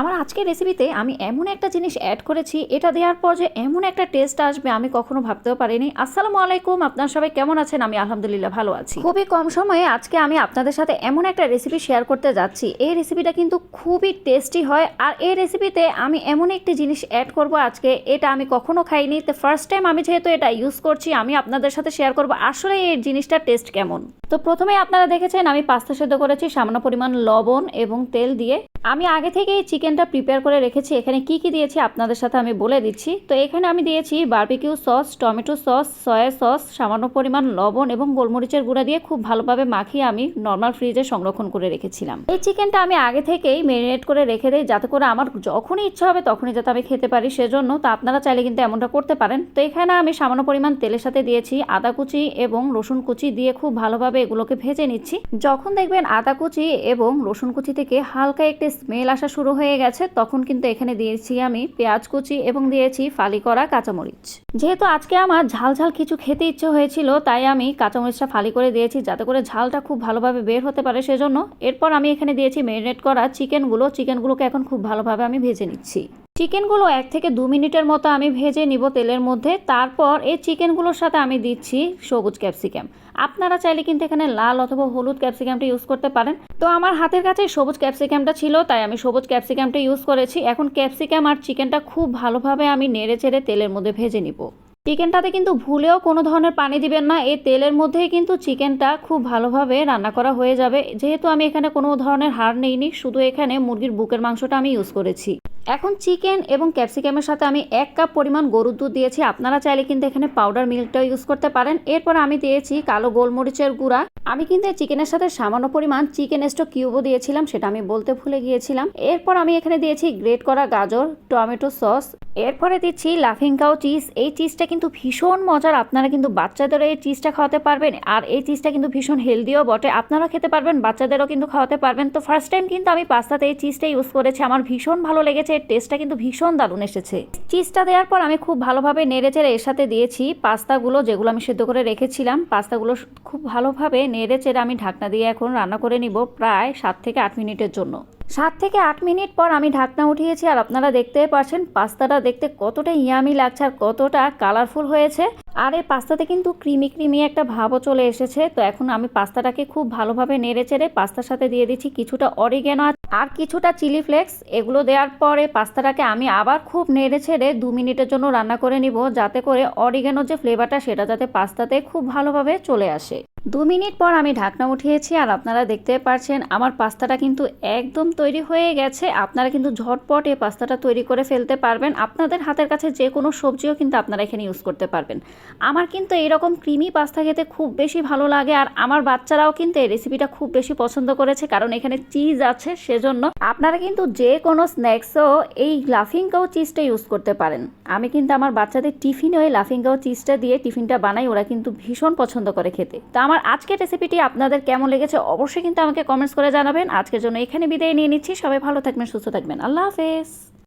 আমার আজকের রেসিপিতে আমি এমন একটা জিনিস অ্যাড করেছি, এটা দেওয়ার পর যে এমন একটা টেস্ট আসবে আমি কখনো ভাবতেও পারিনি। আসসালামু আলাইকুম, আপনার সবাই কেমন আছেন? আমি আলহামদুলিল্লাহ ভালো আছি। খুবই কম সময়ে আজকে আমি আপনাদের সাথে এমন একটা রেসিপি শেয়ার করতে যাচ্ছি। এই রেসিপিটা কিন্তু খুবই টেস্টি হয় আর এই রেসিপিতে আমি এমন একটি জিনিস অ্যাড করব আজকে, এটা আমি কখনো খাইনি। তো ফার্স্ট টাইম আমি যেহেতু এটা ইউজ করছি, আমি আপনাদের সাথে শেয়ার করব আসলে এই জিনিসটার টেস্ট কেমন। তো প্রথমে আপনারা দেখেছেন আমি পাস্তা সেদ্ধ করেছি সামান্য পরিমাণ লবণ এবং তেল দিয়ে। আমি আগে থেকেই চিকেনটা প্রিপেয়ার করে রেখেছি। এখানে কি কি দিয়েছি আপনাদের সাথে আমি বলে দিচ্ছি। তো এখানে আমি দিয়েছি barbecue sauce tomato sauce soya sauce সামান্য পরিমাণ লবণ এবং গোলমরিচের গুঁড়া দিয়ে খুব ভালোভাবে মাখিয়ে আমি নর্মাল ফ্রিজে সংরক্ষণ করে রেখেছিলাম। এই চিকেনটা আমি আগে থেকেই মেরিনেট করে রেখে দিই যাতে করে আমার যখনই ইচ্ছা হবে তখনই যাতে আমি খেতে পারি। সেজন্য তো আপনারা চাইলে কিন্তু এমনটা করতে পারেন। তো এখানে আমি সামান্য পরিমাণ তেলের সাথে দিয়েছি আদা কুচি এবং রসুন কুচি দিয়ে খুব ভালোভাবে এগুলোকে ভেজে নিচ্ছি। যখন দেখবেন আদা কুচি এবং রসুন কুচি থেকে হালকা একটি স্মেল আসা শুরু হয়ে গেছে, তখন কিন্তু এখানে দিয়েছি আমি পেঁয়াজ কুচি এবং দিয়েছি ফালি করা কাঁচামরিচ। যেহেতু আজকে আমার ঝাল ঝাল কিছু খেতে ইচ্ছে হয়েছিল, তাই আমি কাঁচামরিচটা ফালি করে দিয়েছি, যাতে করে ঝালটা খুব ভালোভাবে বের হতে পারে সেজন্য। এরপর আমি এখানে দিয়েছি ম্যারিনেট করা চিকেনগুলো চিকেনগুলোকে এখন খুব ভালোভাবে আমি ভেজে নিচ্ছি। চিকেনগুলো এক থেকে দু মিনিটের মতো আমি ভেজে নিব তেলের মধ্যে। তারপর এই চিকেনগুলোর সাথে আমি দিচ্ছি সবুজ ক্যাপসিকাম। আপনারা চাইলে কিন্তু এখানে লাল অথবা হলুদ ক্যাপসিকামটা ইউজ করতে পারেন। তো আমার হাতের কাছে সবুজ ক্যাপসিকামটা ছিল, তাই আমি সবুজ ক্যাপসিকামটা ইউজ করেছি। এখন ক্যাপসিকাম আর চিকেনটা খুব ভালোভাবে আমি নেড়ে চেড়ে তেলের মধ্যে ভেজে নিব। চিকেনটাতে কিন্তু ভুলেও কোনো ধরনের পানি দিবেন না। এই তেলের মধ্যেই কিন্তু চিকেনটা খুব ভালোভাবে রান্না করা হয়ে যাবে। যেহেতু আমি এখানে কোনো ধরনের হাড় নেইনি, শুধু এখানে মুরগির বুকের মাংসটা আমি ইউজ করেছি। এখন চিকেন এবং ক্যাপসিকামের সাথে আমি এক কাপ পরিমাণ গরুর দুধ দিয়েছি। আপনারা চাইলে কিন্তু এখানে পাউডার মিল্কটাও ইউজ করতে পারেন। এরপর আমি দিয়েছি কালো গোলমরিচের গুঁড়া। আমি কিন্তু চিকেনের সাথে সামান্য পরিমাণ চিকেন স্টক কিউবও দিয়েছিলাম, সেটা আমি বলতে ভুলে গিয়েছিলাম। এরপর আমি এখানে দিয়েছি গ্রেট করা গাজর, টমেটো সস এরপরে দিচ্ছি লাফিং কাউ চিজ। এই চিজটা কিন্তু ভীষণ মজার। আপনারা কিন্তু বাচ্চাদের এই চিজটা খাওয়াতে পারবেন। আর এই চিজটা কিন্তু ভীষণ হেলদিও বটে। আপনারা খেতে পারবেন, বাচ্চাদেরও কিন্তু খাওয়াতে পারবেন। তো ফার্স্ট টাইম কিন্তু আমি পাস্তাতে এই চিজটা ইউজ করেছি। আমার ভীষণ ভালো লেগেছে। এর টেস্টটা কিন্তু ভীষণ দারুণ এসেছে। চিজটা দেওয়ার পর আমি খুব ভালোভাবে নেড়ে চেড়ে এর সাথে দিয়েছি পাস্তাগুলো, যেগুলো আমি সেদ্ধ করে রেখেছিলাম। পাস্তাগুলো খুব ভালোভাবে নেড়ে চেড়ে আমি ঢাকনা দিয়ে এখন রান্না করে নিব প্রায় সাত থেকে আট মিনিটের জন্য। সাত থেকে আট মিনিট পর আমি ঢাকনা উঠিয়েছি আর আপনারা দেখতে পাচ্ছেন পাস্তাটা দেখতে কতটা ইয়ামি লাগছে আর কতটা কালারফুল হয়েছে। আর এই পাস্তাতে কিন্তু ক্রিমি ক্রিমি একটা ভাবও চলে এসেছে। তো এখন আমি পাস্তাটাকে খুব ভালোভাবে নেড়ে চেড়ে পাস্তার সাথে দিয়ে দিচ্ছি কিছুটা অরিগেনো আর কিছুটা চিলি ফ্লেক্স। এগুলো দেওয়ার পরে পাস্তাটাকে আমি আবার খুব নেড়ে ছেড়ে দু মিনিটের জন্য রান্না করে নিব, যাতে করে অরিগেনোর যে ফ্লেভারটা সেটা যাতে পাস্তাতে খুব ভালোভাবে চলে আসে। দু মিনিট পর আমি ঢাকনা উঠিয়েছি, আর আপনারা দেখতে পাচ্ছেন আমার পাস্তাটা কিন্তু একদম তৈরি হয়ে গেছে। আপনারা কিন্তু ঝটপট এই পাস্তাটা তৈরি করে ফেলতে পারবেন। আপনাদের হাতের কাছে যে কোনো সবজিও কিন্তু আপনারা এখানে ইউজ করতে পারবেন। আমার কিন্তু এরকম ক্রিমি পাস্তা খেতে খুব বেশি ভালো লাগে আর আমার বাচ্চারাও কিন্তু এই রেসিপিটা খুব বেশি পছন্দ করেছে কারণ এখানে চিজ আছে সেজন্য আপনারা কিন্তু যে কোনো স্ন্যাক্সও এই লাফিং কাউ চিজটা ইউজ করতে পারেন। আমি কিন্তু আমার বাচ্চাদের টিফিনে ওই লাফিং কাউ চিজটা দিয়ে টিফিনটা বানাই, ওরা কিন্তু ভীষণ পছন্দ করে খেতে। তো আমার আজকের রেসিপিটি আপনাদের কেমন লেগেছে অবশ্যই কিন্তু আমাকে কমেন্টস করে জানাবেন। আজকের জন্য এখানে বিদায় নিয়ে নিচ্ছি। সবাই ভালো থাকবেন, সুস্থ থাকবেন। আল্লাহ হাফেজ।